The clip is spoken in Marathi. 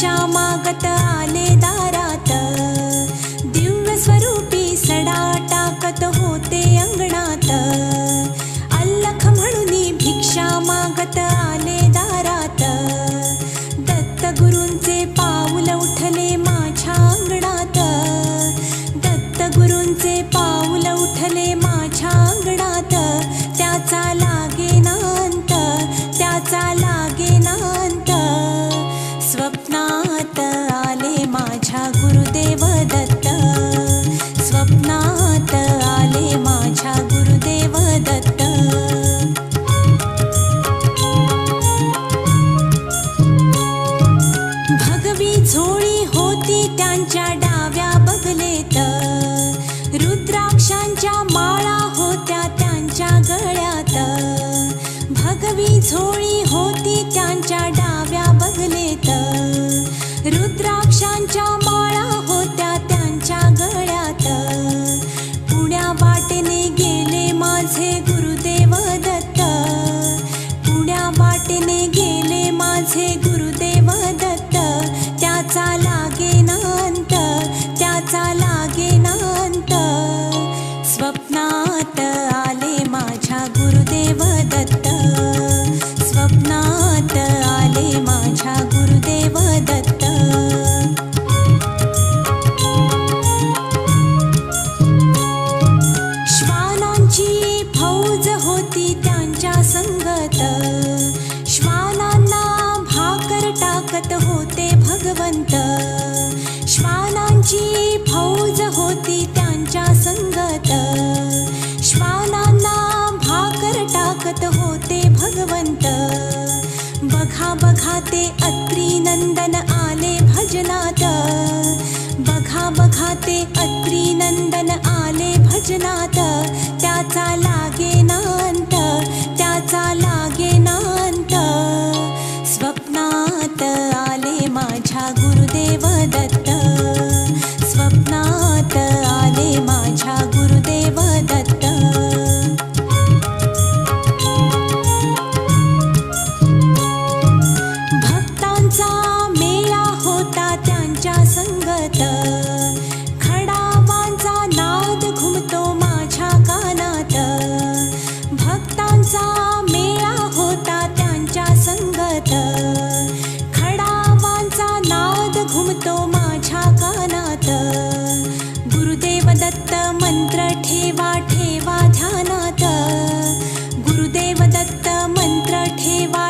भिक्षा मागत आले दारात. दिव्य स्वरूपी सडा टाकत होते अंगणात. अल्लख म्हणून भिक्षा मागत आले दारात. दत्त गुरूंचे पाऊल उठले फुलांच्या माळा होत्या त्यांच्या गळ्यात. भगवी झोळी होती त्यांच्या डाव्या बगलेत. रुद्राक्षांच्या माळा होत्या त्यांच्या गळ्यात. पुण्या वाटेने गेले माझे गुरुदेव दत्त. पुण्या वाटेने गेले माझे गुरुदेव दत्त. त्याचा होती त्यांच्या संगत. श्वानांना भाकर टाकत होते भगवंत. बघा बघा ते अत्री नंदन आले भजनात. बघा बघा ते अत्री नंदन आले भजनात. त्याचा लागे नांत त्याचा लागे नांत. स्वप्नात आले माझ्या गुरुदेव दत्त. संगत खडावांचा नाद घुमतो माझ्या कानात. भक्तांचा मेळा होता त्यांच्या संगत. खडावांचा नाद घुमतो माझ्या कानात. गुरुदेव दत्त मंत्र ठेवा ठेवा ध्यानात. गुरुदेव दत्त मंत्र ठेवा